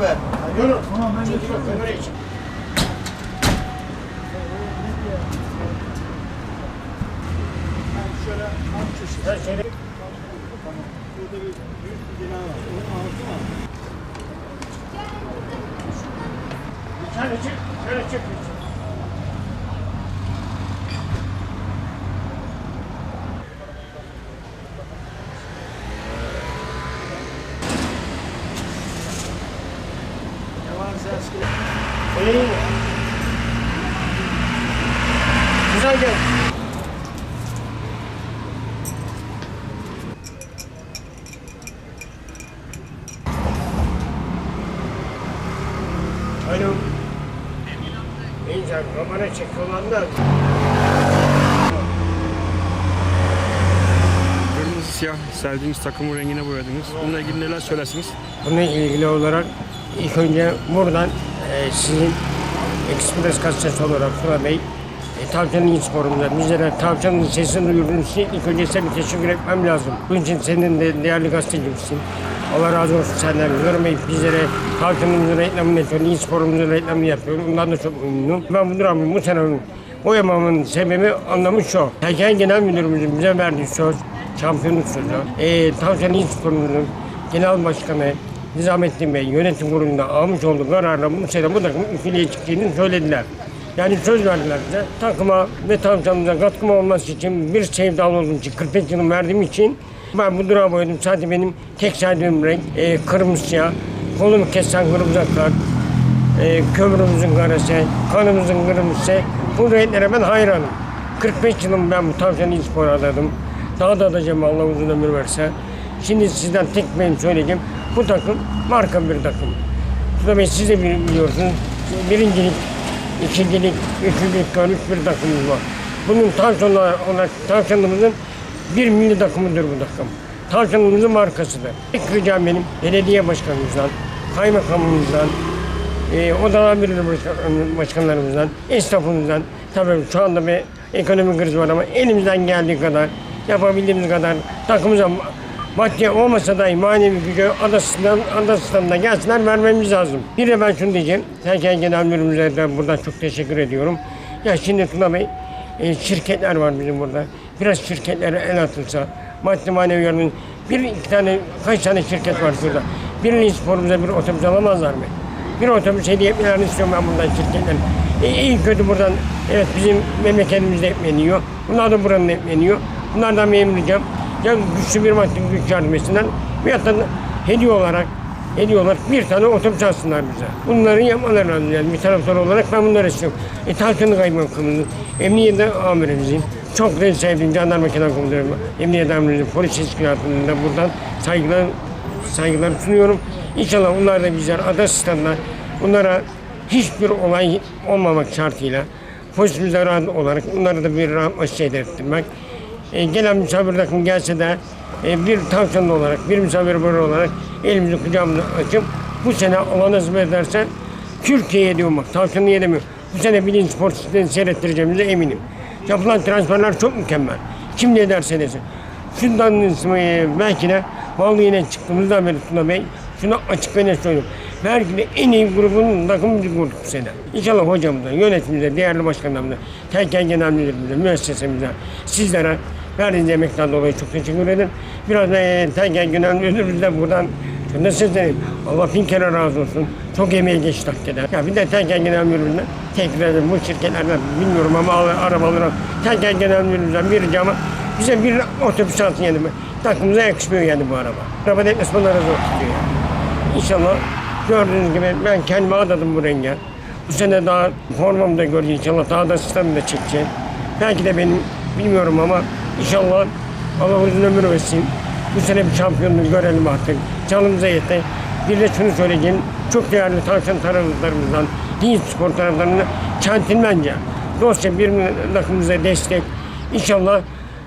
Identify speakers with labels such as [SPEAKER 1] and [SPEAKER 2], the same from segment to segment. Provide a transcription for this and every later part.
[SPEAKER 1] be.
[SPEAKER 2] Yürü. Tamam ben geçiyorum. Şöyle alt köşe. Burada bir büyük bir bina var. Onun altı var.
[SPEAKER 3] Şöyle çık, şöyle çık. İyi. Güzel gel. Alo. İyice kamera çek falan da.
[SPEAKER 4] Kırmızı siyah sevdiğiniz takımın rengine boyadınız. Bununla ilgili neler söylersiniz?
[SPEAKER 3] Bununla ilgili olarak ilk önce buradan e, sizin Express gazetesi olarak Tuna Bey e, Tavşan'ın İç Forum'da bizlere Tavşan'ın sesini duyurduğunuz için ilk önce size bir teşekkür etmem lazım. Bunun için senin de değerli gazetecimsin. Allah razı olsun senden. Bey bizlere Tavşan'ın reklamını yapıyor, İç Forum'un reklamını yapıyor. Ondan da çok memnunum. Ben bu duramın bu sene boyamamın sebebi anlamı şu. Tekel Genel Müdürümüzün bize verdiği söz, şampiyonluk sözü. E, Tavşan'ın İç Forum'un Genel Başkanı Nizamettin Bey yönetim kurulunda almış olduğu kararla bu sene bu takımın ikiliye çıktığını söylediler. Yani söz verdiler bize. Takıma ve tavşanımıza katkım olması için bir sevdalı olduğum için 45 yılım verdiğim için ben bu durağı boyadım. Sadece benim tek sevdiğim renk e, kırmızı siyah. Kolumu kesen kırmızı kar. E, kömürümüzün karası, kanımızın kırmızısı. Bu renklere ben hayranım. 45 yılım ben bu tavşanı spor adadım. Daha da adacağım Allah uzun ömür verse. Şimdi sizden tek benim söyleyeceğim. Bu takım marka bir takım. Tabii siz de biliyorsunuz. Birincilik, ikincilik, üçüncülük görmüş bir takımımız var. Bunun tavşanı olarak tavşanımızın bir milli takımıdır bu takım. Tavşanımızın markasıdır. İlk ricam benim belediye başkanımızdan, kaymakamımızdan, e, odalar birliği başkan- başkanlarımızdan, esnafımızdan, tabii şu anda bir ekonomik kriz var ama elimizden geldiği kadar, yapabildiğimiz kadar takımıza maddi olmasa dahi manevi gücü adasından, adasından gelsinler vermemiz lazım. Bir de ben şunu diyeceğim, Serkan Genel Müdürümüze de buradan çok teşekkür ediyorum. Ya şimdi Tuna Bey, e, şirketler var bizim burada. Biraz şirketlere el atılsa, maddi manevi yardım, bir iki tane, kaç tane şirket var şurada. Birinin sporumuza bir otobüs alamazlar mı? Bir otobüs hediye etmelerini istiyorum ben buradan şirketlerin. E, iyi kötü buradan, evet bizim memleketimizde ekmeğini Bunlar da buranın ekmeğini yiyor. Bunlardan memnun Ya güçlü bir maddi güç yardım etsinler. Veyahut da hediye olarak hediye olarak bir tane otobüs alsınlar bize. Bunları yapmaları lazım yani bir taraftar olarak ben bunları istiyorum. E Tarkan'ı kaymakamımızın, emniyet amirimizin, çok da sevdiğim jandarma kenar komutanım, emniyet amirimizin, polis teşkilatının da buradan saygılar, saygılar sunuyorum. İnşallah onlar da bizler ada standına bunlara hiçbir olay olmamak şartıyla polisimize rahat olarak onları da bir rahat şey ettirmek. E, gelen misafir takım gelse de e, bir tavşanlı olarak, bir misafir böyle olarak elimizi kucağımıza açıp bu sene Allah nasip ederse Türkiye'ye diyorum bak tavşanlı yedemiyor. Bu sene bilinç spor seyrettireceğimize eminim. Yapılan transferler çok mükemmel. Kim ne derse desin. Şundan e, belki de vallahi yine çıktığımızdan beri Tuna Bey şunu açık ve net söylüyorum. Belki de en iyi grubun takımı biz kurduk bu sene. İnşallah hocamıza, yönetimimize, değerli başkanlarımıza, Terken Genel Müdürümüze, müessesemize, sizlere verdiğiniz emekten dolayı çok teşekkür ederim. Biraz e, Terken Genel Müdürümüze buradan şunu sizlerim. Allah bin kere razı olsun. Çok emeği geçti hakikaten. Ya bir de Terken Genel Müdürümüzden tekrar ederim bu şirketlerden bilmiyorum ama al- arabalara Terken Genel Müdürümüzden bir ricama bize bir otobüs alsın yani. Takımıza yakışmıyor yani bu araba. Araba deplasmanları zor tutuyor yani. İnşallah gördüğünüz gibi ben kendime adadım bu renge. Bu sene daha formamı da göreceğim inşallah daha da sistemi de çekeceğim. Belki de benim bilmiyorum ama inşallah Allah uzun ömür versin. Bu sene bir şampiyonluğu görelim artık. Canımıza yeter. Bir de şunu söyleyeyim. Çok değerli tavşan taraftarlarımızdan, din spor taraftarlarına centilmence, dostça bir takımımıza destek. İnşallah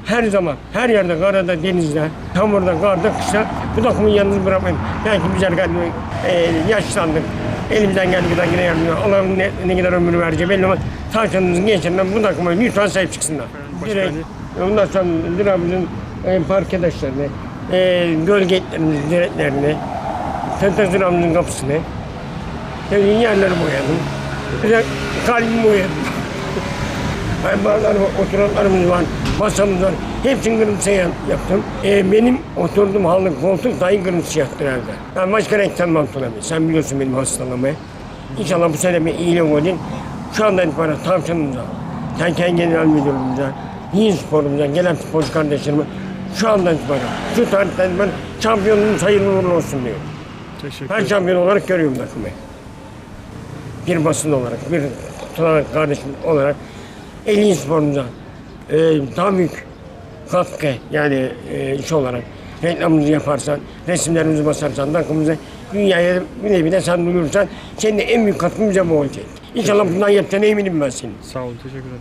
[SPEAKER 3] her zaman, her yerde, karada, denizde, çamurda, karda, kışta bu takımı yalnız bırakmayın. Belki biz arkadaşlar e, yaşlandık. Elimizden geldiği kadar yine yardım. Allah'ın ne, ne kadar ömür verecek belli ama tavşanımızın gençlerinden bu takıma lütfen sahip çıksınlar. Direkt, ondan sonra Dramız'ın e, parkedaşlarını, e, gölge etlerini, direklerini, Tentasıramızın kapısını, Sevdiğin yerleri boyadım. Güzel kalbimi boyadım. Ben barlar oturanlarımız var, masamız var. Hepsini kırmızı yaptım. Ee, benim oturduğum halı koltuk dahi kırmızı siyahtır evde. Ben başka renk tanımam Tuna Bey. Sen biliyorsun benim hastalığımı. İnşallah bu sene bir iyilik olacak. Şu andan itibaren tavşanımıza, Tenken Genel Müdürümüze, Yiğin Sporumuza, gelen sporcu kardeşlerime şu andan itibaren, şu tarihten itibaren şampiyonluğumuz hayırlı uğurlu olsun diyorum.
[SPEAKER 4] Teşekkür
[SPEAKER 3] Ben
[SPEAKER 4] ederim.
[SPEAKER 3] şampiyon olarak görüyorum takımı. Bir basın olarak, bir Tuna kardeşim olarak Elin sporumuza e, daha büyük katkı yani e, iş olarak reklamımızı yaparsan, resimlerimizi basarsan, takımımızı dünyaya bile bile sen duyursan senin de en büyük katkın bize bu olacak. İnşallah bundan yapacağına eminim ben senin.
[SPEAKER 4] Sağ olun. Teşekkür ederim.